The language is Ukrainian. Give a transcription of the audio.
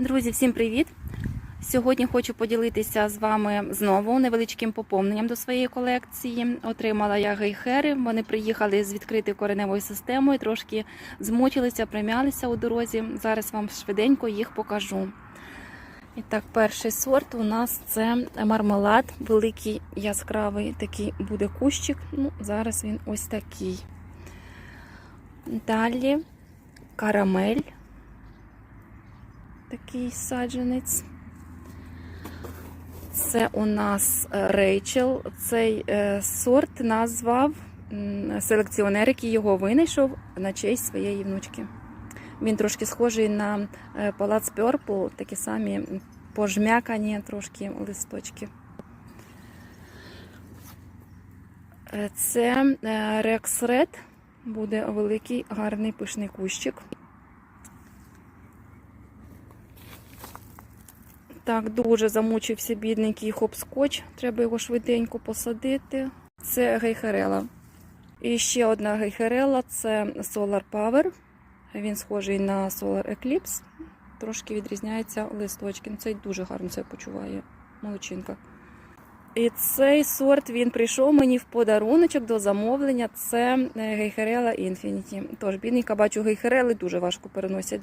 Друзі, всім привіт! Сьогодні хочу поділитися з вами знову невеличким поповненням до своєї колекції. Отримала я гейхери. Вони приїхали з відкритою кореневою системою, трошки змучилися, примялися у дорозі. Зараз вам швиденько їх покажу. І так, перший сорт у нас це мармелад, великий яскравий такий буде кущик. Ну, зараз він ось такий. Далі карамель такий саджанець. Це у нас е, Рейчел. Цей е, сорт назвав селекціонер, який його винайшов на честь своєї внучки. Він трошки схожий на е, Палац Пьорпл, такі самі пожмякані трошки листочки. Це Rex Red, буде великий, гарний пишний кущик. Так, дуже замучився бідненький хопскоч. Треба його швиденько посадити. Це гейхерела. І ще одна гейхерела це Solar Power. Він схожий на Solar Eclipse. Трошки відрізняється листочки. Цей дуже гарно себе почуває. Молодчинка. І цей сорт він прийшов мені в подаруночок до замовлення. Це гейхерела Infinity. Тож, бідненька, бачу, гейхерели дуже важко переносять